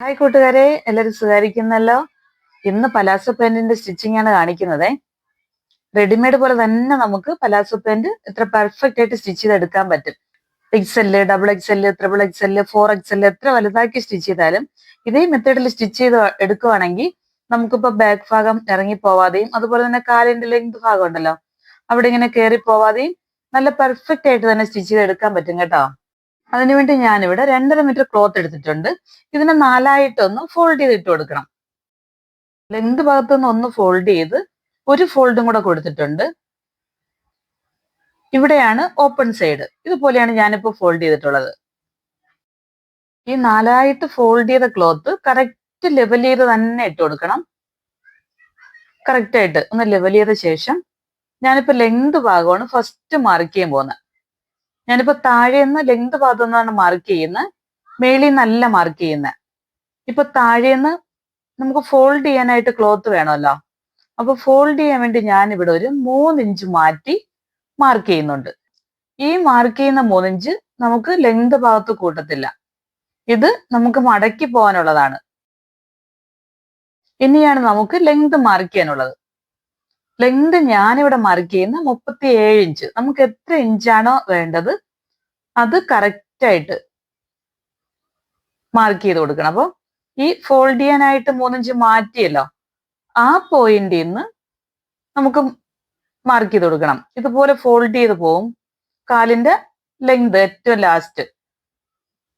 Hi കൂട്ടുകാരെ എല്ലാവരും സുഖാരിക്കുന്നല്ലോ ഇന്ന് പലാസോ പാന്റിന്റെ സ്റ്റിച്ചിങ് ആണ് കാണിക്കുന്നത്. റെഡിമെയ്ഡ് പോലെ തന്നെ നമുക്ക് പലാസോ പാന്റ് എത്ര പെർഫെക്റ്റ് ആയിട്ട് സ്റ്റിച്ച് ചെയ്തെടുക്കാൻ പറ്റും. XL double XL triple XL four XL എത്ര വലുതാക്കി സ്റ്റിച്ച് ചെയ്താലും ഇതേ മെത്തേഡിൽ സ്റ്റിച്ച് ചെയ്ത് എടുക്കുവാണെങ്കിൽ നമുക്കിപ്പോ ബാക്ക് ഭാഗം ഇറങ്ങി പോവാതെയും അതുപോലെ തന്നെ കാലിന്റെ ലെങ്ത് ഭാഗം ഉണ്ടല്ലോ അവിടെ ഇങ്ങനെ കയറി പോവാതെയും നല്ല പെർഫെക്റ്റ് ആയിട്ട് തന്നെ സ്റ്റിച്ച് ചെയ്ത് എടുക്കാൻ പറ്റും കേട്ടോ. അതിനുവേണ്ടി ഞാനിവിടെ രണ്ടര മീറ്റർ ക്ലോത്ത് എടുത്തിട്ടുണ്ട്. ഇതിനെ നാലായിട്ടൊന്ന് ഫോൾഡ് ചെയ്ത് ഇട്ട് കൊടുക്കണം. ലെങ്ത് ഭാഗത്തു നിന്ന് ഒന്ന് ഫോൾഡ് ചെയ്ത് ഒരു ഫോൾഡും കൂടെ കൊടുത്തിട്ടുണ്ട്. ഇവിടെയാണ് ഓപ്പൺ സൈഡ്. ഇതുപോലെയാണ് ഞാനിപ്പോൾ ഫോൾഡ് ചെയ്തിട്ടുള്ളത്. ഈ നാലായിട്ട് ഫോൾഡ് ചെയ്ത ക്ലോത്ത് കറക്റ്റ് ലെവൽ ചെയ്ത് തന്നെ ഇട്ട് കൊടുക്കണം. കറക്റ്റ് ആയിട്ട് ഒന്ന് ലെവൽ ചെയ്ത ശേഷം ഞാനിപ്പോ ലെങ്ത് ഭാഗമാണ് ഫസ്റ്റ് മാർക്ക് ചെയ്യാൻ പോകുന്നത്. ഞാനിപ്പോ താഴെ നിന്ന് ലെങ്ത് ഭാഗത്തു നിന്നാണ് മാർക്ക് ചെയ്യുന്നത് മേളിൽ നല്ല മാർക്ക് ചെയ്യുന്നത് ഇപ്പൊ താഴെ നിന്ന് നമുക്ക് ഫോൾഡ് ചെയ്യാനായിട്ട് ക്ലോത്ത് വേണമല്ലോ. അപ്പൊ ഫോൾഡ് ചെയ്യാൻ വേണ്ടി ഞാൻ ഇവിടെ ഒരു മൂന്നിഞ്ച് മാറ്റി മാർക്ക് ചെയ്യുന്നുണ്ട്. ഈ മാർക്ക് ചെയ്യുന്ന മൂന്നിഞ്ച് നമുക്ക് ലെങ്ത് ഭാഗത്ത് കൂട്ടത്തില്ല. ഇത് നമുക്ക് മടക്കി പോകാനുള്ളതാണ്. ഇനിയാണ് നമുക്ക് ലെങ്ത് മാർക്ക് ചെയ്യാനുള്ളത്. ലെങ്ത് ഞാനിവിടെ മാർക്ക് ചെയ്യുന്ന മുപ്പത്തി ഏഴ് ഇഞ്ച് നമുക്ക് എത്ര ഇഞ്ചാണോ വേണ്ടത് അത് കറക്റ്റായിട്ട് മാർക്ക് ചെയ്ത് കൊടുക്കണം. അപ്പോൾ ഈ ഫോൾഡ് ചെയ്യാനായിട്ട് മൂന്നിഞ്ച് മാറ്റിയല്ലോ ആ പോയിന്റിൽ നിന്ന് നമുക്ക് മാർക്ക് ചെയ്ത് കൊടുക്കണം. ഇതുപോലെ ഫോൾഡ് ചെയ്ത് പോവും. കാലിന്റെ ലെങ്ത് ഏറ്റവും ലാസ്റ്റ്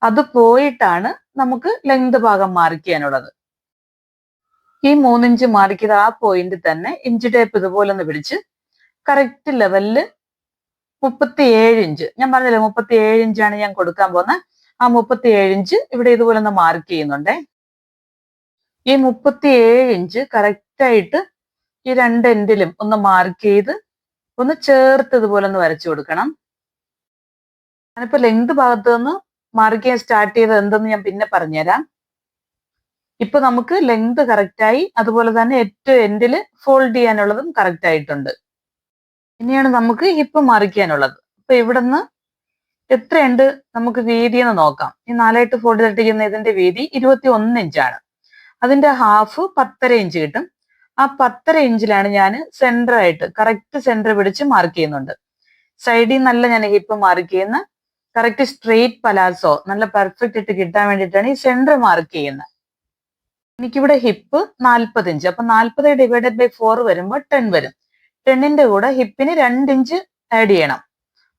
അത് പോയിട്ടാണ് നമുക്ക് ലെങ്ത് ഭാഗം മാർക്ക് ചെയ്യാനുള്ളത്. ഈ മൂന്നിഞ്ച് മാറിക്കത് ആ പോയിന്റ് തന്നെ ഇഞ്ച് ടേപ്പ് ഇതുപോലെ ഒന്ന് പിടിച്ച് കറക്റ്റ് ലെവലിൽ മുപ്പത്തി ഏഴ് ഇഞ്ച് ഞാൻ പറഞ്ഞില്ലേ മുപ്പത്തി ഏഴ് ഇഞ്ചാണ് ഞാൻ കൊടുക്കാൻ പോകുന്നത് ആ മുപ്പത്തി ഏഴ് ഇഞ്ച് ഇവിടെ ഇതുപോലെ ഒന്ന് മാർക്ക് ചെയ്യുന്നുണ്ടേ. ഈ മുപ്പത്തി ഏഴ് ഇഞ്ച് കറക്റ്റ് ആയിട്ട് ഈ രണ്ട് എൻഡിലും ഒന്ന് മാർക്ക് ചെയ്ത് ഒന്ന് ചേർത്ത് ഇതുപോലെ ഒന്ന് വരച്ചു കൊടുക്കണം. ഞാനിപ്പോ ലെങ്ത് ഭാഗത്ത് നിന്ന് മാർക്ക് ചെയ്യാൻ സ്റ്റാർട്ട് ചെയ്തത് എന്തെന്ന് ഞാൻ പിന്നെ പറഞ്ഞുതരാം. ഇപ്പൊ നമുക്ക് ലെങ്ത് കറക്റ്റായി അതുപോലെ തന്നെ ഏറ്റവും എൻഡിൽ ഫോൾഡ് ചെയ്യാനുള്ളതും കറക്റ്റ് ആയിട്ടുണ്ട്. ഇനിയാണ് നമുക്ക് ഹിപ്പ് മറിക്കാനുള്ളത്. അപ്പൊ ഇവിടുന്ന് എത്രയുണ്ട് നമുക്ക് വീതി എന്ന് നോക്കാം. ഈ നാലായിട്ട് ഫോൾഡ് തട്ടിക്കുന്ന ഇതിന്റെ വീതി ഇരുപത്തി ഒന്ന് ഇഞ്ചാണ് അതിന്റെ ഹാഫ് പത്തര ഇഞ്ച് കിട്ടും. ആ പത്തര ഇഞ്ചിലാണ് ഞാൻ സെന്റർ ആയിട്ട് കറക്റ്റ് സെന്റർ പിടിച്ച് മാർക്ക് ചെയ്യുന്നുണ്ട്. സൈഡിൽ നല്ല ഞാൻ ഹിപ്പ് മാർക്ക് ചെയ്യുന്ന കറക്റ്റ് സ്ട്രെയിറ്റ് പലാസോ നല്ല പെർഫെക്റ്റ് ഇട്ട് കിട്ടാൻ വേണ്ടിയിട്ടാണ് ഈ സെന്റർ മാർക്ക് ചെയ്യുന്നത്. എനിക്കിവിടെ ഹിപ്പ് നാൽപ്പത് ഇഞ്ച് അപ്പൊ നാൽപ്പത് ഡിവൈഡഡ് ബൈ ഫോർ വരുമ്പോൾ ടെൻ വരും. ടെന്നിന്റെ കൂടെ ഹിപ്പിന് രണ്ട് ഇഞ്ച് ആഡ് ചെയ്യണം.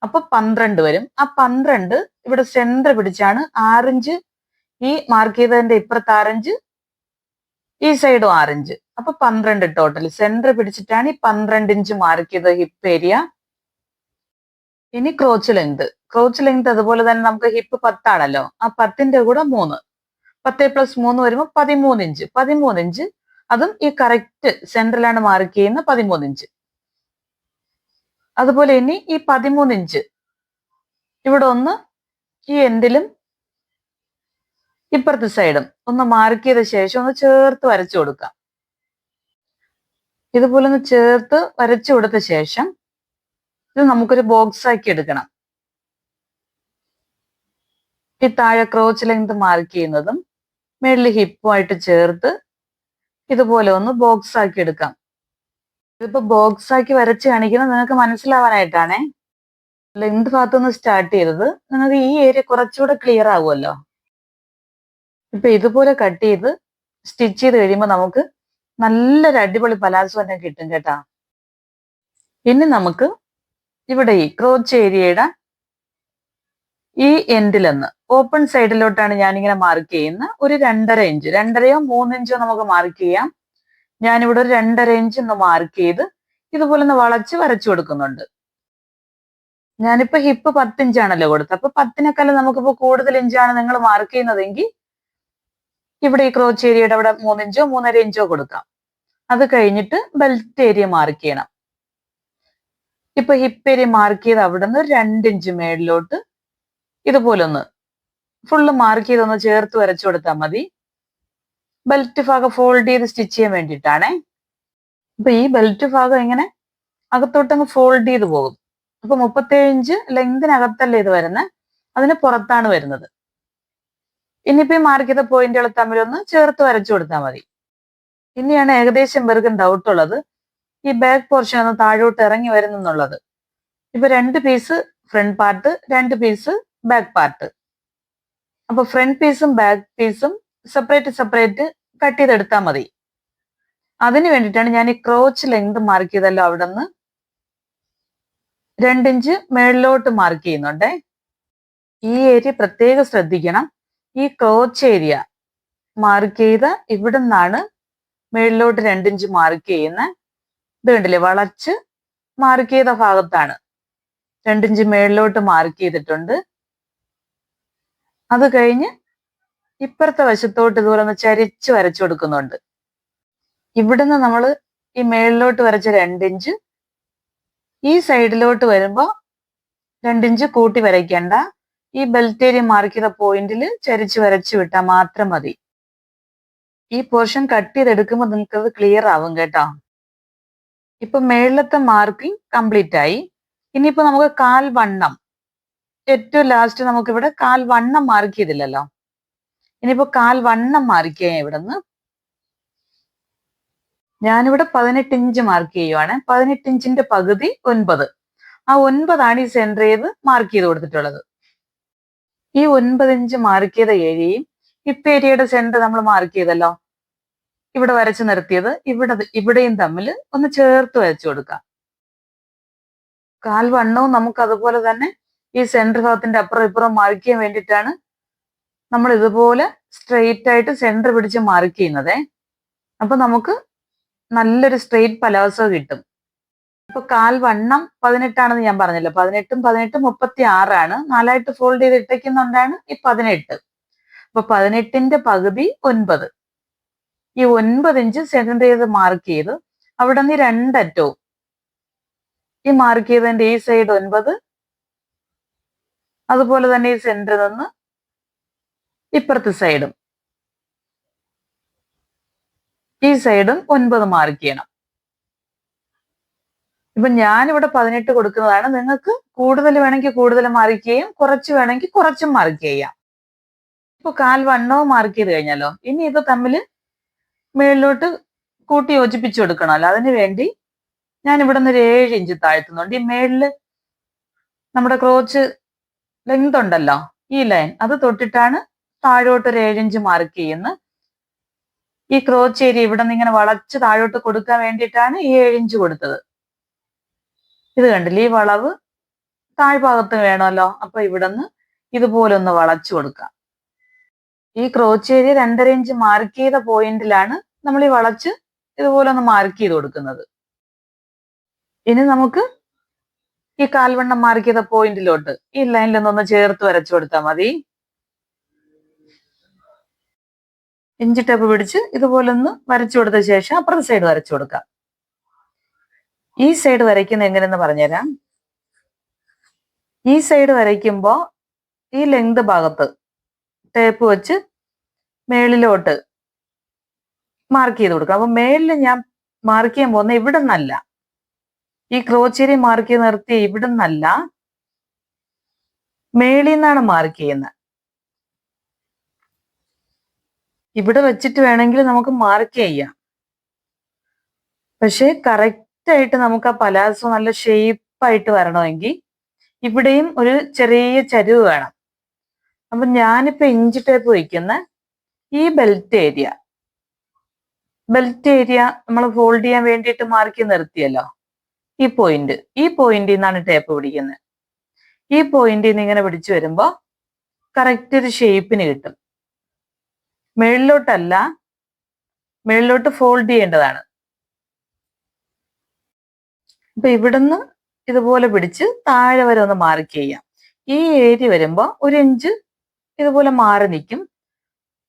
അപ്പൊ പന്ത്രണ്ട് വരും. ആ പന്ത്രണ്ട് ഇവിടെ സെന്റർ പിടിച്ചാണ് ആറിഞ്ച് ഈ മാർക്ക് ചെയ്തതിന്റെ ഇപ്പുറത്ത് ആറിഞ്ച് ഈ സൈഡും ആറിഞ്ച് അപ്പൊ പന്ത്രണ്ട് ടോട്ടൽ സെന്റർ പിടിച്ചിട്ടാണ് ഈ പന്ത്രണ്ട് ഇഞ്ച് മാർക്ക് ചെയ്ത ഹിപ്പ് ഏരിയ ഇനി ക്രോച്ച് ലെങ്ത് ക്രോച്ച് ലെങ്ത് അതുപോലെ തന്നെ നമുക്ക് ഹിപ്പ് പത്താണല്ലോ. ആ പത്തിന്റെ കൂടെ മൂന്ന്. പത്ത് പ്ലസ് മൂന്ന് വരുമ്പോൾ പതിമൂന്ന് ഇഞ്ച്. പതിമൂന്ന് ഇഞ്ച്. അതും ഈ കറക്റ്റ് സെൻട്രലാണ് മാർക്ക് ചെയ്യുന്ന പതിമൂന്ന് ഇഞ്ച്. അതുപോലെ ഇനി ഈ പതിമൂന്ന് ഇഞ്ച്. ഇവിടെ ഒന്ന് ഈ എൻഡിലും ഇപ്പുറത്തെ സൈഡും ഒന്ന് മാർക്ക് ചെയ്ത ശേഷം ഒന്ന് ചേർത്ത് വരച്ചു കൊടുക്കാം. ഇതുപോലെ ഒന്ന് ചേർത്ത് വരച്ചു കൊടുത്ത ശേഷം ഇത് നമുക്കൊരു ബോക്സ് ആക്കി എടുക്കണം. ഈ താഴെ ക്രോച്ച് ലെങ്ത് മാർക്ക് ചെയ്യുന്നതും മേളിൽ ഹിപ്പുമായിട്ട് ചേർത്ത് ഇതുപോലെ ഒന്ന് ബോക്സ് ആക്കി എടുക്കാം. ഇതിപ്പോ ബോക്സ് ആക്കി വരച്ച് കാണിക്കുന്നത് നിങ്ങൾക്ക് മനസ്സിലാവാനായിട്ടാണേ. ലെങ്ത് ഭാഗത്തുനിന്ന് സ്റ്റാർട്ട് ചെയ്തത് നിങ്ങൾക്ക് ഈ ഏരിയ കുറച്ചുകൂടെ ക്ലിയർ ആവുമല്ലോ. ഇപ്പൊ ഇതുപോലെ കട്ട് ചെയ്ത് സ്റ്റിച്ച് ചെയ്ത് കഴിയുമ്പോൾ നമുക്ക് നല്ലൊരു അടിപൊളി പലാസോ തന്നെ കിട്ടും കേട്ടാ. ഇനി നമുക്ക് ഇവിടെ ഈ ക്രോച്ച് ഏരിയയുടെ ഈ എൻഡിലെന്ന് ഓപ്പൺ സൈഡിലോട്ടാണ് ഞാനിങ്ങനെ മാർക്ക് ചെയ്യുന്നത് ഒരു രണ്ടര ഇഞ്ച് രണ്ടരയോ മൂന്നിഞ്ചോ നമുക്ക് മാർക്ക് ചെയ്യാം. ഞാനിവിടെ ഒരു രണ്ടര ഇഞ്ച് ഒന്ന് മാർക്ക് ചെയ്ത് ഇതുപോലെ ഒന്ന് വളച്ച് വരച്ചു കൊടുക്കുന്നുണ്ട്. ഞാനിപ്പോ ഹിപ്പ് പത്തിഞ്ചാണല്ലോ കൊടുത്തത്. അപ്പൊ പത്തിനേക്കാളും നമുക്കിപ്പോ കൂടുതൽ ഇഞ്ചാണ് നിങ്ങൾ മാർക്ക് ചെയ്യുന്നതെങ്കിൽ ഇവിടെ ഈ ക്രോച്ച് ഏരിയയുടെ അവിടെ മൂന്നിഞ്ചോ മൂന്നര ഇഞ്ചോ കൊടുക്കാം. അത് കഴിഞ്ഞിട്ട് ബെൽറ്റ് ഏരിയ മാർക്ക് ചെയ്യണം. ഇപ്പൊ ഹിപ്പ് ഏരിയ മാർക്ക് ചെയ്ത് അവിടെ നിന്ന് രണ്ടിഞ്ച് മേളിലോട്ട് ഇതുപോലെ ഒന്ന് ഫുള്ള് മാർക്ക് ചെയ്തൊന്ന് ചേർത്ത് വരച്ചു കൊടുത്താൽ മതി. ബെൽറ്റ് ഭാഗം ഫോൾഡ് ചെയ്ത് സ്റ്റിച്ച് ചെയ്യാൻ വേണ്ടിയിട്ടാണേ. അപ്പൊ ഈ ബെൽറ്റ് ഭാഗം ഇങ്ങനെ അകത്തോട്ടങ്ങ് ഫോൾഡ് ചെയ്ത് പോകും. അപ്പൊ മുപ്പത്തേഴ് ഇഞ്ച് ലെങ്തിനകത്തല്ലേ ഇത് വരുന്നത് അതിന് പുറത്താണ് വരുന്നത്. ഇനിയിപ്പോ ഈ മാർക്ക് ചെയ്ത പോയിന്റുകൾ തമ്മിലൊന്ന് ചേർത്ത് വരച്ചു കൊടുത്താൽ മതി. ഇനിയാണ് ഏകദേശം പേർക്കും ഡൗട്ട് ഉള്ളത്. ഈ ബാക്ക് പോർഷൻ ഒന്ന് താഴോട്ട് ഇറങ്ങി വരുന്നുള്ളത് ഇപ്പൊ രണ്ട് പീസ് ഫ്രണ്ട് പാർട്ട് രണ്ട് പീസ് ബാക്ക് പാർട്ട് അപ്പൊ ഫ്രണ്ട് പീസും ബാക്ക് പീസും സെപ്പറേറ്റ് സെപ്പറേറ്റ് കട്ട് ചെയ്തെടുത്താൽ മതി. അതിന് വേണ്ടിയിട്ടാണ് ഞാൻ ഈ ക്രോച്ച് ലെങ്ത് മാർക്ക് ചെയ്തല്ലോ അവിടെ നിന്ന് രണ്ടിഞ്ച് മേളിലോട്ട് മാർക്ക് ചെയ്യുന്നുണ്ടേ. ഈ ഏരിയ പ്രത്യേകം ശ്രദ്ധിക്കണം. ഈ ക്രോച്ച് ഏരിയ മാർക്ക് ചെയ്ത ഇവിടെ നിന്നാണ് മേളിലോട്ട് രണ്ടിഞ്ച് മാർക്ക് ചെയ്യുന്ന ഇത് കണ്ടില്ലേ? വളച്ച് മാർക്ക് ചെയ്ത ഭാഗത്താണ്. രണ്ടിഞ്ച് മേളിലോട്ട് മാർക്ക് ചെയ്തിട്ടുണ്ട്. അത് കഴിഞ്ഞ് ഇപ്പുറത്തെ വശത്തോട്ട് ഇതുപോലെ ഒന്ന് ചരിച്ച് വരച്ചു കൊടുക്കുന്നുണ്ട്. ഇവിടുന്ന് നമ്മൾ ഈ മേളിലോട്ട് വരച്ച രണ്ടിഞ്ച് ഈ സൈഡിലോട്ട് വരുമ്പോ രണ്ടിഞ്ച് കൂട്ടി വരയ്ക്കണ്ട. ഈ ബെൽറ്റേരി മാർക്ക് ചെയ്ത പോയിന്റിൽ ചരിച്ച് വരച്ചു വിട്ടാൽ മാത്രം മതി. ഈ പോർഷൻ കട്ട് ചെയ്തെടുക്കുമ്പോൾ നിങ്ങൾക്ക് അത് ക്ലിയർ ആവും കേട്ടോ. ഇപ്പൊ മേളിലത്തെ മാർക്കിംഗ് കംപ്ലീറ്റ് ആയി. ഇനിയിപ്പോ നമുക്ക് കാൽ വണ്ണം ഏറ്റവും ലാസ്റ്റ് നമുക്ക് ഇവിടെ കാൽ വണ്ണം മാർക്ക് ചെയ്തില്ലല്ലോ. ഇനിയിപ്പോ കാൽ വണ്ണം മാർക്ക് ഇവിടുന്ന്. ഞാനിവിടെ പതിനെട്ട് ഇഞ്ച് മാർക്ക് ചെയ്യുവാണ്. പതിനെട്ട് ഇഞ്ചിന്റെ പകുതി ഒൻപത്. ആ ഒൻപതാണ് ഈ സെന്റർ ചെയ്ത് മാർക്ക് ചെയ്ത് കൊടുത്തിട്ടുള്ളത്. ഈ ഒൻപത് ഇഞ്ച് മാർക്ക് ചെയ്ത ഏരിയയും ഇപ്പ ഏരിയയുടെ സെന്റർ നമ്മൾ മാർക്ക് ചെയ്തല്ലോ. ഇവിടെ വരച്ചു നിർത്തിയത് ഇവിടെ ഇവിടെയും തമ്മിൽ ഒന്ന് ചേർത്ത് വരച്ചു കൊടുക്കാം. കാൽ വണ്ണവും നമുക്ക് അതുപോലെ തന്നെ ഈ സെന്റർ ഭാഗത്തിന്റെ അപ്പുറം ഇപ്പുറം മാർക്ക് ചെയ്യാൻ വേണ്ടിയിട്ടാണ് നമ്മൾ ഇതുപോലെ സ്ട്രെയിറ്റ് ആയിട്ട് സെന്റർ പിടിച്ച് മാർക്ക് ചെയ്യുന്നത്. അപ്പൊ നമുക്ക് നല്ലൊരു സ്ട്രെയിറ്റ് പലാസോ കിട്ടും. ഇപ്പൊ കാൽ വണ്ണം പതിനെട്ടാണെന്ന് ഞാൻ പറഞ്ഞല്ലോ. പതിനെട്ടും പതിനെട്ടും മുപ്പത്തി ആറാണ് നാലായിട്ട് ഫോൾഡ് ചെയ്ത് ഇട്ടയ്ക്കുന്നുണ്ടാണ് ഈ പതിനെട്ട്. അപ്പൊ പതിനെട്ടിന്റെ പകുതി ഒൻപത്. ഈ ഒൻപത് ഇഞ്ച് സെന്റർ ചെയ്ത് മാർക്ക് ചെയ്ത് അവിടെ നിന്ന് രണ്ടറ്റവും ഈ മാർക്ക് ചെയ്തതിന്റെ ഈ സൈഡ് ഒൻപത് അതുപോലെ തന്നെ ഈ സെന്ററിൽ നിന്ന് ഇപ്പുറത്തെ സൈഡും ഈ സൈഡും ഒൻപത് മാർക്ക് ചെയ്യണം. ഇപ്പൊ ഞാനിവിടെ പതിനെട്ട് കൊടുക്കുന്നതാണ്. നിങ്ങൾക്ക് കൂടുതൽ വേണമെങ്കിൽ കൂടുതൽ മാർക്ക് ചെയ്യും കുറച്ച് വേണമെങ്കിൽ കുറച്ചും മാർക്ക് ചെയ്യാം. ഇപ്പൊ കാൽ വണ്ണവും മാർക്ക് ചെയ്ത് കഴിഞ്ഞാലോ ഇനി ഇത് തമ്മിൽ മേളിലോട്ട് കൂട്ടി യോജിപ്പിച്ചു കൊടുക്കണമല്ലോ അതിന് വേണ്ടി ഞാൻ ഇവിടെ നിന്ന് ഒരു ഏഴ് ഇഞ്ച് താഴ്ത്തുന്നുണ്ട്. ഈ മേളിൽ നമ്മുടെ ക്രോച്ച് ലെങ്ത് ഉണ്ടല്ലോ ഈ ലൈൻ. അത് തൊട്ടിട്ടാണ് താഴോട്ട് ഒരു ഏഴഞ്ച് മാർക്ക് ചെയ്യുന്നത്. ഈ ക്രോച്ച് ഏരിയ ഇവിടെ നിന്ന് ഇങ്ങനെ വളച്ച് താഴോട്ട് കൊടുക്കാൻ വേണ്ടിയിട്ടാണ് ഈ ഏഴിഞ്ച് കൊടുത്തത്. ഇത് കണ്ടില്ല? ഈ വളവ് താഴ്ഭാഗത്ത് വേണമല്ലോ. അപ്പൊ ഇവിടെ നിന്ന് ഇതുപോലെ ഒന്ന് വളച്ചു കൊടുക്കാം. ഈ ക്രോച്ച് ഏരിയ രണ്ടര ഇഞ്ച് മാർക്ക് ചെയ്ത പോയിന്റിലാണ് നമ്മൾ ഈ വളച്ച് ഇതുപോലെ ഒന്ന് മാർക്ക് ചെയ്ത് കൊടുക്കുന്നത്. ഇനി നമുക്ക് ഈ കാൽവണ്ണം മാർക്ക് ചെയ്ത പോയിന്റിലോട്ട്. ഈ ലൈനിൽ നിന്നൊന്ന് ചേർത്ത് വരച്ചു കൊടുത്താൽ മതി. ഇഞ്ചി ടേപ്പ് പിടിച്ച് ഇതുപോലെ ഒന്ന് വരച്ചു കൊടുത്ത ശേഷം അപ്പുറത്തെ സൈഡ് വരച്ചു കൊടുക്കാം. ഈ സൈഡ് വരയ്ക്കുന്ന എങ്ങനെയെന്ന് പറഞ്ഞുതരാം. ഈ സൈഡ് വരയ്ക്കുമ്പോൾ ഈ ലെങ്ത് ഭാഗത്ത് ടേപ്പ് വെച്ച് മേളിലോട്ട് മാർക്ക് ചെയ്ത് കൊടുക്കുക അപ്പൊ മേളിൽ ഞാൻ മാർക്ക് ചെയ്യാൻ പോകുന്ന ഇവിടെ നിന്നല്ല. ഈ ക്രോച്ചേരി മാർക്ക് ചെയ്ത് നിർത്തി ഇവിടെ നിന്നല്ല മേളിൽ നിന്നാണ് മാർക്ക് ചെയ്യുന്നത്. ഇവിടെ വെച്ചിട്ട് വേണമെങ്കിൽ നമുക്ക് മാർക്ക് ചെയ്യാം. പക്ഷെ കറക്റ്റ് ആയിട്ട് നമുക്ക് ആ പലാസോ നല്ല ഷേപ്പായിട്ട് വരണമെങ്കിൽ ഇവിടെയും ഒരു ചെറിയ ചരിവ് വേണം. അപ്പൊ ഞാനിപ്പോ ഇഞ്ചി ടേപ്പ് വയ്ക്കുന്ന ഈ ബെൽറ്റ് ഏരിയ ബെൽറ്റ് ഏരിയ നമ്മൾ ഫോൾഡ് ചെയ്യാൻ വേണ്ടിയിട്ട് മാർക്ക് നിർത്തിയല്ലോ. ഈ പോയിന്റ് ഈ പോയിന്റിൽ നിന്നാണ് ടേപ്പ് പിടിക്കുന്നത് ഈ പോയിന്റിൽ നിന്ന് ഇങ്ങനെ പിടിച്ചു വരുമ്പോ കറക്റ്റ് ഒരു ഷേപ്പിന് കിട്ടും. മേളിലോട്ടല്ല മേളിലോട്ട് ഫോൾഡ് ചെയ്യേണ്ടതാണ്. അപ്പൊ ഇവിടുന്ന് ഇതുപോലെ പിടിച്ച് താഴെ വരെ ഒന്ന് മാർക്ക് ചെയ്യാം. ഈ ഏരിയ വരുമ്പോൾ ഒരു ഇഞ്ച് ഇതുപോലെ മാറി നിൽക്കും.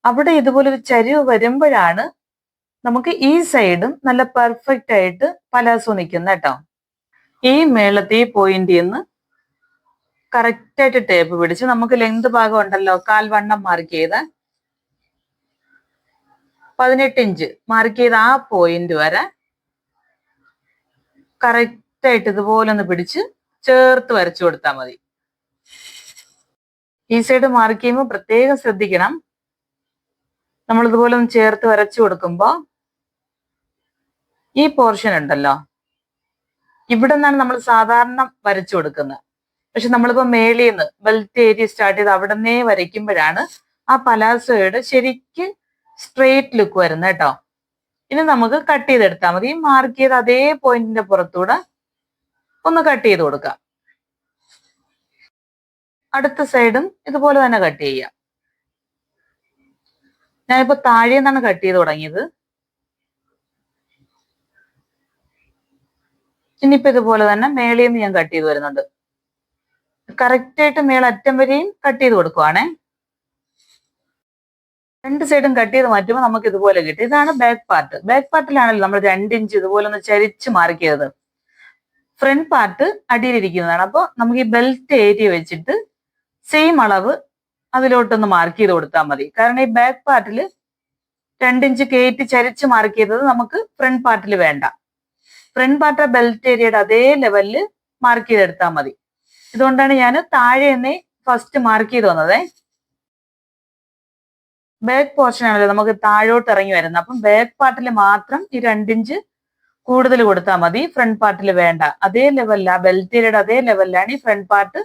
അവിടെ ഇതുപോലെ ഒരു ചരിവ് വരുമ്പോഴാണ് നമുക്ക് ഈ സൈഡും നല്ല പെർഫെക്റ്റ് ആയിട്ട് പലാസോ നിൽക്കുന്ന കേട്ടോ. ഈ മേളത്തെ പോയിന്റ് എന്ന് കറക്റ്റായിട്ട് ടേപ്പ് പിടിച്ച് നമുക്ക് ലെങ്ത് ഭാഗം ഉണ്ടല്ലോ കാൽവണ്ണം മാർക്ക് ചെയ്ത് പതിനെട്ട് ഇഞ്ച് മാർക്ക് ചെയ്ത് ആ പോയിന്റ് വരെ കറക്റ്റ് ആയിട്ട് ഇതുപോലെ ഒന്ന് പിടിച്ച് ചേർത്ത് വരച്ചു കൊടുത്താൽ മതി. ഈ സൈഡ് മാർക്ക് ചെയ്യുമ്പോൾ പ്രത്യേകം ശ്രദ്ധിക്കണം. നമ്മൾ ഇതുപോലെ ഒന്ന് ചേർത്ത് വരച്ചു കൊടുക്കുമ്പോൾ ഈ പോർഷൻ ഉണ്ടല്ലോ ഇവിടെ നിന്നാണ് നമ്മൾ സാധാരണ വരച്ചു കൊടുക്കുന്നത്. പക്ഷെ നമ്മളിപ്പോ മേളിൽ നിന്ന് ബെൽറ്റ് ഏരിയ സ്റ്റാർട്ട് ചെയ്ത് അവിടെ നിന്നേ വരയ്ക്കുമ്പോഴാണ് ആ പലാസോയുടെ ശരിക്ക് സ്ട്രെയിറ്റ് ലുക്ക് വരുന്നത് കേട്ടോ. ഇനി നമുക്ക് കട്ട് ചെയ്തെടുത്താൽ മതി. മാർക്ക് ചെയ്ത് അതേ പോയിന്റിന്റെ പുറത്തൂടെ ഒന്ന് കട്ട് ചെയ്ത് കൊടുക്കാം. അടുത്ത സൈഡും ഇതുപോലെ തന്നെ കട്ട് ചെയ്യാം. ഞാനിപ്പോ താഴെ നിന്നാണ് കട്ട് ചെയ്ത് തുടങ്ങിയത്. ഇനിയിപ്പോ ഇതുപോലെ തന്നെ മേളിയും ഞാൻ കട്ട് ചെയ്ത് വരുന്നുണ്ട്. കറക്റ്റ് ആയിട്ട് മേളറ്റം വരെയും കട്ട് ചെയ്ത് കൊടുക്കുവാണേ. രണ്ട് സൈഡും കട്ട് ചെയ്ത് മാറ്റുമ്പോൾ നമുക്ക് ഇതുപോലെ കിട്ടും. ഇതാണ് ബാക്ക് പാർട്ട് ബാക്ക് പാർട്ടിലാണല്ലോ നമ്മൾ രണ്ട് ഇഞ്ച് ഇതുപോലെ ഒന്ന് ചരിച്ച് മാർക്ക് ചെയ്തത് ഫ്രണ്ട് പാർട്ട് അടിയിലിരിക്കുന്നതാണ്. അപ്പോൾ നമുക്ക് ഈ ബെൽറ്റ് ഏരിയ വെച്ചിട്ട് സെയിം അളവ് അതിലോട്ടൊന്ന് മാർക്ക് ചെയ്ത് കൊടുത്താൽ മതി. കാരണം ഈ ബാക്ക് പാർട്ടിൽ രണ്ടിഞ്ച് കയറ്റി ചരിച്ച് മാർക്ക് ചെയ്തത് നമുക്ക് ഫ്രണ്ട് പാർട്ടിൽ വേണ്ട. ഫ്രണ്ട് പാർട്ട് ബെൽറ്റ് ഏരിയയുടെ അതേ ലെവലിൽ മാർക്ക് ചെയ്തെടുത്താൽ മതി. ഇതുകൊണ്ടാണ് ഞാൻ താഴെ എന്നെ ഫസ്റ്റ് മാർക്ക് ചെയ്ത് വന്നതേ. ബാക്ക് പോർഷൻ ആണല്ലോ നമുക്ക് താഴോട്ട് ഇറങ്ങി വരുന്നത്. അപ്പം ബാക്ക് പാർട്ടിൽ മാത്രം ഈ രണ്ടിഞ്ച് കൂടുതൽ കൊടുത്താൽ മതി. ഫ്രണ്ട് പാർട്ടിൽ വേണ്ട. അതേ ലെവലിൽ ആ ബെൽറ്റ് ഏരിയയുടെ അതേ ലെവലിലാണ് ഈ ഫ്രണ്ട് പാർട്ട്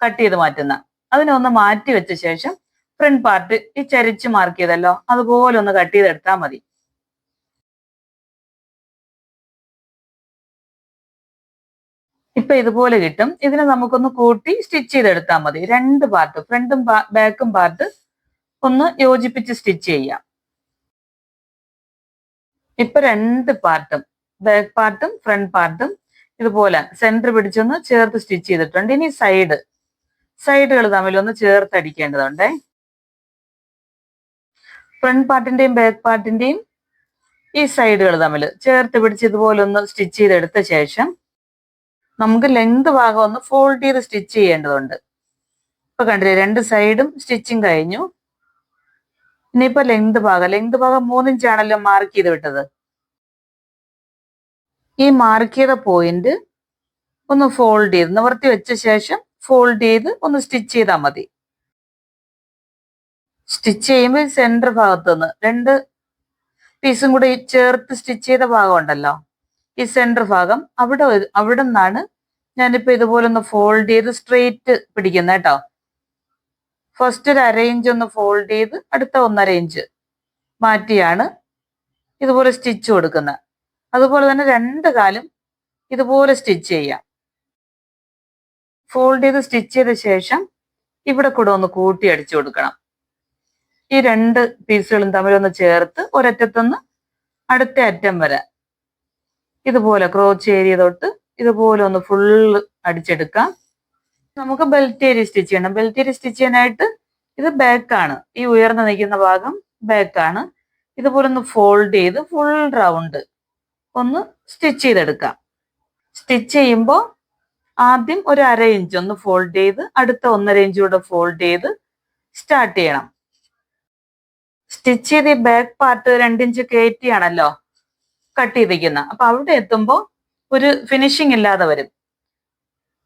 കട്ട് ചെയ്ത് മാറ്റുന്നത്. അതിനൊന്ന് മാറ്റി വെച്ച ശേഷം ഫ്രണ്ട് പാർട്ട് ഈ ചരിച്ച് മാർക്ക് ചെയ്തല്ലോ. അതുപോലെ ഒന്ന് കട്ട് ചെയ്തെടുത്താൽ മതി. ഇപ്പൊ ഇതുപോലെ കിട്ടും. ഇതിനെ നമുക്കൊന്ന് കൂട്ടി സ്റ്റിച്ച് ചെയ്തെടുത്താൽ മതി. രണ്ട് പാർട്ട് ഫ്രണ്ടും ബാക്കും പാർട്ട് ഒന്ന് യോജിപ്പിച്ച് സ്റ്റിച്ച് ചെയ്യാം. ഇപ്പൊ രണ്ട് പാർട്ടും ബാക്ക് പാർട്ടും ഫ്രണ്ട് പാർട്ടും ഇതുപോലെ സെന്റർ പിടിച്ചൊന്ന് ചേർത്ത് സ്റ്റിച്ച് ചെയ്തിട്ടുണ്ട്. ഇനി സൈഡ് സൈഡുകൾ തമ്മിൽ ഒന്ന് ചേർത്ത് ഫ്രണ്ട് പാർട്ടിന്റെയും ബാക്ക് പാർട്ടിന്റെയും ഈ സൈഡുകൾ തമ്മിൽ ചേർത്ത് പിടിച്ച് ഇതുപോലെ ഒന്ന് സ്റ്റിച്ച് ചെയ്തെടുത്ത ശേഷം നമുക്ക് ലെങ്ത് ഭാഗം ഒന്ന് ഫോൾഡ് ചെയ്ത് സ്റ്റിച്ച് ചെയ്യേണ്ടതുണ്ട്. ഇപ്പൊ കണ്ടില്ലേ രണ്ട് സൈഡും സ്റ്റിച്ചിങ് കഴിഞ്ഞു. ഇനിയിപ്പോ ലെങ്ത് ഭാഗം ലെങ്ത് ഭാഗം മൂന്നിഞ്ചാണല്ലോ മാർക്ക് ചെയ്ത് വിട്ടത്. ഈ മാർക്ക് ചെയ്ത പോയിന്റ് ഒന്ന് ഫോൾഡ് ചെയ്ത് നിവർത്തി വെച്ച ശേഷം ഫോൾഡ് ചെയ്ത് ഒന്ന് സ്റ്റിച്ച് ചെയ്താൽ മതി. സ്റ്റിച്ച് ചെയ്യുമ്പോൾ സെന്റർ ഭാഗത്തുനിന്ന് രണ്ട് പീസും കൂടി ചേർത്ത് സ്റ്റിച്ച് ചെയ്ത ഭാഗം ഉണ്ടല്ലോ. ഈ സെന്റർ ഭാഗം അവിടെ അവിടെ നിന്നാണ് ഞാനിപ്പോ ഇതുപോലെ ഒന്ന് ഫോൾഡ് ചെയ്ത് സ്ട്രെയിറ്റ് പിടിക്കുന്നത് കേട്ടോ ഫസ്റ്റ് ഒരു അരയിഞ്ച് ഒന്ന് ഫോൾഡ് ചെയ്ത് അടുത്ത ഒന്നര ഇഞ്ച് മാറ്റിയാണ് ഇതുപോലെ സ്റ്റിച്ച് കൊടുക്കുന്നത് അതുപോലെ തന്നെ രണ്ട് കാലും ഇതുപോലെ സ്റ്റിച്ച് ചെയ്യാം. ഫോൾഡ് ചെയ്ത് സ്റ്റിച്ച് ചെയ്ത ശേഷം ഇവിടെ കൂടെ ഒന്ന് കൂട്ടി അടിച്ചു കൊടുക്കണം. ഈ രണ്ട് പീസുകളും തമ്മിലൊന്ന് ചേർത്ത് ഒരറ്റത്തുനിന്ന് അടുത്ത അറ്റം വരെ. ഇതുപോലെ ക്രോച്ച് ഏരിയ തൊട്ട് ഇതുപോലെ ഒന്ന് ഫുൾ അടിച്ചെടുക്കാം. നമുക്ക് ബെൽറ്റ് ഏരിയ സ്റ്റിച്ച് ചെയ്യണം. ബെൽറ്റ് ഏരിയ സ്റ്റിച്ച് ചെയ്യാനായിട്ട് ഇത് ബാക്കാണ് ഈ ഉയർന്നു നിൽക്കുന്ന ഭാഗം ബാക്കാണ് ഇതുപോലെ ഒന്ന് ഫോൾഡ് ചെയ്ത് ഫുൾ റൗണ്ട് ഒന്ന് സ്റ്റിച്ച് ചെയ്തെടുക്കാം. സ്റ്റിച്ച് ചെയ്യുമ്പോൾ ആദ്യം ഒരു അര ഇഞ്ച് ഒന്ന് ഫോൾഡ് ചെയ്ത് അടുത്ത ഒന്നര ഇഞ്ച് കൂടെ ഫോൾഡ് ചെയ്ത് സ്റ്റാർട്ട് ചെയ്യണം. സ്റ്റിച്ച് ചെയ്ത് ഈ ബാക്ക് പാർട്ട് രണ്ടിഞ്ച് കയറ്റിയാണല്ലോ? കട്ട് ചെയ്തിരിക്കുന്ന. അപ്പൊ അവിടെ എത്തുമ്പോൾ ഒരു ഫിനിഷിങ് ഇല്ലാതെ വരും.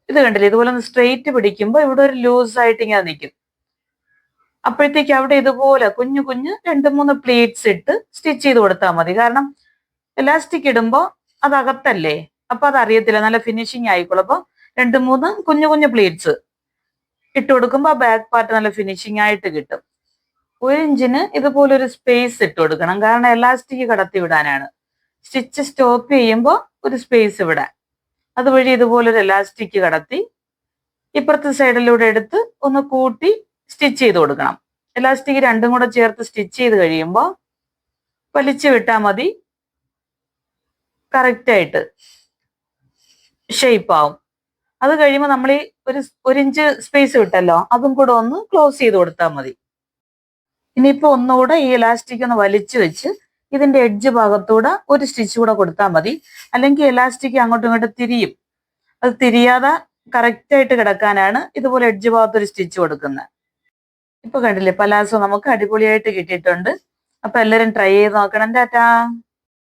ഇത് കണ്ടില്ലേ? ഇതുപോലെ ഒന്ന് സ്ട്രെയിറ്റ് പിടിക്കുമ്പോൾ ഇവിടെ ഒരു ലൂസ് ആയിട്ട് ഇങ്ങനെ നിൽക്കും അപ്പോഴത്തേക്ക് അവിടെ ഇതുപോലെ കുഞ്ഞു കുഞ്ഞു രണ്ട് മൂന്ന് പ്ലേറ്റ്സ് ഇട്ട് സ്റ്റിച്ച് ചെയ്ത് കൊടുത്താൽ മതി. കാരണം എലാസ്റ്റിക് ഇടുമ്പോൾ അത് അകത്തല്ലേ? അപ്പൊ അത് അറിയത്തില്ല. നല്ല ഫിനിഷിങ് ആയിക്കോളും. അപ്പൊ രണ്ട് മൂന്ന് കുഞ്ഞു കുഞ്ഞു പ്ലേറ്റ്സ് ഇട്ട് കൊടുക്കുമ്പോൾ ആ ബാക്ക് പാർട്ട് നല്ല ഫിനിഷിംഗ് ആയിട്ട് കിട്ടും. ഒരു ഇഞ്ചിന് ഇതുപോലൊരു സ്പേസ് ഇട്ട് കൊടുക്കണം. കാരണം എലാസ്റ്റിക് കടത്തി വിടാനാണ്. സ്റ്റിച്ച് സ്റ്റോപ്പ് ചെയ്യുമ്പോൾ ഒരു സ്പേസ് ഇവിടെ. അതുവഴി ഇതുപോലെ ഒരു എലാസ്റ്റിക് കടത്തി ഇപ്പുറത്തെ സൈഡിലൂടെ എടുത്ത് ഒന്ന് കൂട്ടി സ്റ്റിച്ച് ചെയ്ത് കൊടുക്കണം. എലാസ്റ്റിക് രണ്ടും കൂടെ ചേർത്ത് സ്റ്റിച്ച് ചെയ്ത് കഴിയുമ്പോൾ വലിച്ചു വിട്ടാൽ മതി. കറക്റ്റായിട്ട് ഷേപ്പ് ആവും. അത് കഴിയുമ്പോൾ നമ്മൾ ഈ ഒരു ഒരു ഇഞ്ച് സ്പേസ് വിട്ടല്ലോ അതും കൂടെ ഒന്ന് ക്ലോസ് ചെയ്ത് കൊടുത്താൽ മതി. ഇനിയിപ്പോൾ ഒന്നുകൂടെ ഈ എലാസ്റ്റിക് ഒന്ന് വലിച്ചു വെച്ച് ഇതിന്റെ എഡ്ജ് ഭാഗത്തൂടെ ഒരു സ്റ്റിച്ച് കൂടെ കൊടുത്താൽ മതി. അല്ലെങ്കിൽ എലാസ്റ്റിക് അങ്ങോട്ടും ഇങ്ങോട്ടും തിരിയും. അത് തിരിയാതെ കറക്റ്റായിട്ട് കിടക്കാനാണ് ഇതുപോലെ എഡ്ജ് ഭാഗത്ത് ഒരു സ്റ്റിച്ച് കൊടുക്കുന്നത്. ഇപ്പൊ കണ്ടില്ലേ പലാസോ നമുക്ക് അടിപൊളിയായിട്ട് കിട്ടിയിട്ടുണ്ട്. അപ്പൊ എല്ലാരും ട്രൈ ചെയ്ത് നോക്കണം. ടാറ്റാ.